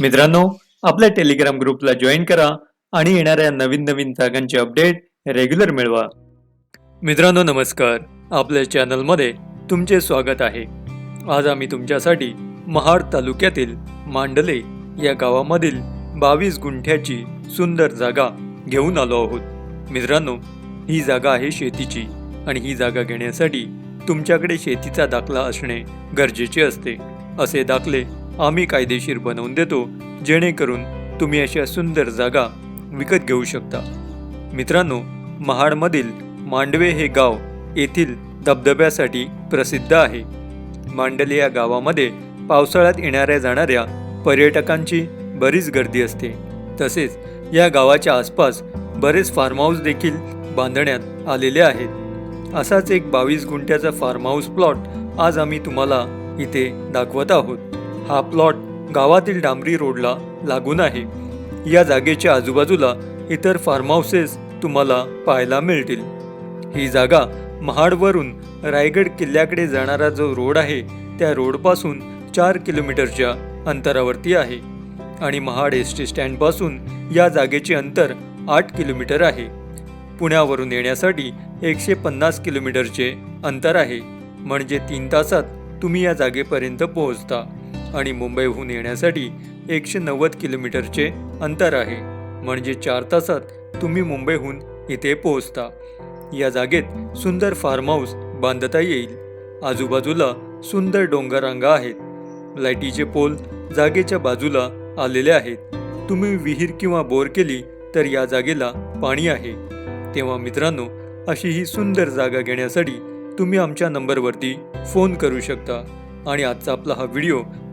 मित्रांनो आपल्या टेलिग्राम ग्रुपला जॉईन करा आणि येणाऱ्या नवीन नवीन जागांचे अपडेट रेग्युलर मिळवा. मित्रांनो नमस्कार. आपल्या चॅनलमध्ये तुमचे स्वागत आहे. आज आम्ही तुमच्यासाठी महाड तालुक्यातील मांडले या गावामधील बावीस गुंठ्याची सुंदर जागा घेऊन आलो आहोत. मित्रांनो ही जागा आहे शेतीची आणि ही जागा घेण्यासाठी तुमच्याकडे शेतीचा दाखला असणे गरजेचे असते. असे दाखले आम्ही कायदेशीर बनवून देतो जेणेकरून तुम्ही अशा सुंदर जागा विकत घेऊ शकता. मित्रांनो महाडमधील मांडवे हे गाव येथील धबधब्यासाठी प्रसिद्ध आहे. मांडले या गावामध्ये पावसाळ्यात येणाऱ्या जाणाऱ्या पर्यटकांची बरीच गर्दी असते. तसेच या गावाच्या आसपास बरेच फार्म हाऊस देखील बांधण्यात आलेले आहेत. असाच एक बावीस गुंठ्याचा फार्म हाऊस प्लॉट आज आम्ही तुम्हाला इथे दाखवत आहोत. हा प्लॉट गावातील डांबरी रोडला लागून आहे. या जागेच्या आजूबाजूला इतर फार्म हाऊसेस तुम्हाला पाहायला मिळतील. ही जागा महाडवरून रायगड किल्ल्याकडे जाणारा जो रोड आहे त्या रोडपासून चार किलोमीटरच्या अंतरावरती आहे आणि महाड एस टी स्टँडपासून या जागेचे अंतर आठ किलोमीटर आहे. पुण्यावरून येण्यासाठी एकशे पन्नास किलोमीटरचे अंतर आहे. म्हणजे तीन तासात तुम्ही या जागेपर्यंत पोहोचता. आणि मुंबईहून येण्यासाठी एकशे नव्वद किलोमीटरचे अंतर आहे. म्हणजे चार तासात तुम्ही मुंबईहून इथे पोहोचता. या जागेत सुंदर फार्म हाऊस बांधता येईल. आजूबाजूला सुंदर डोंगररांगा आहेत. लाईटीचे पोल जागेच्या बाजूला आलेले आहेत. तुम्ही विहीर किंवा बोर केली तर या जागेला पाणी आहे. तेव्हा मित्रांनो अशी ही सुंदर जागा घेण्यासाठी तुम्ही आमच्या नंबरवरती फोन करू शकता. आणि आजचा आपला हा व्हिडिओ